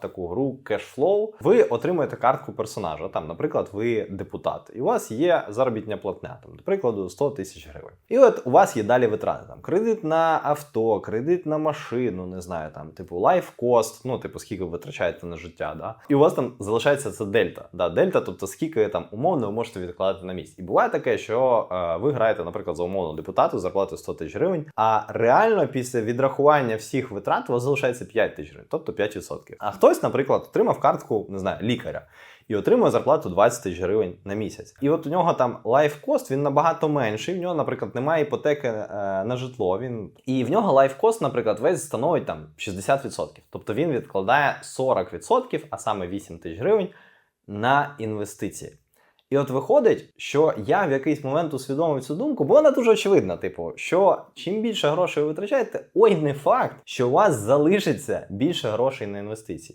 таку гру Cashflow, ви отримуєте картку персонажа. Там, наприклад, ви депутат, і у вас є заробітня платня, там, до прикладу, 100 тисяч гривень. І от у вас є далі витрати. Там кредит на авто, кредит на машину, не знаю, там, типу, лайфкост, ну, типу, скільки ви витрачаєте на життя, да? І у вас там залишається це дельта. Да, дельта, тобто скільки там умовно ви можете відкладати на місць. І буває таке, що е, ви граєте, наприклад, за умовну депутату з зарплатою 100 тисяч гривень, а реально після відрахування всіх витрат у вас залишається 5 тисяч гривень, тобто 5%. А хтось, наприклад, отримав картку, не знаю, лікаря. І отримує зарплату 20 тисяч гривень на місяць. І от у нього там лайфкост він набагато менший. В нього, наприклад, немає іпотеки е, на житло. Він і в нього лайфкост, наприклад, весь становить там 60%. Тобто він відкладає 40%, а саме 8 тисяч гривень на інвестиції. І от виходить, що я в якийсь момент усвідомив цю думку, бо вона дуже очевидна. Типу, що чим більше грошей ви витрачаєте, ой, не факт, що у вас залишиться більше грошей на інвестиції.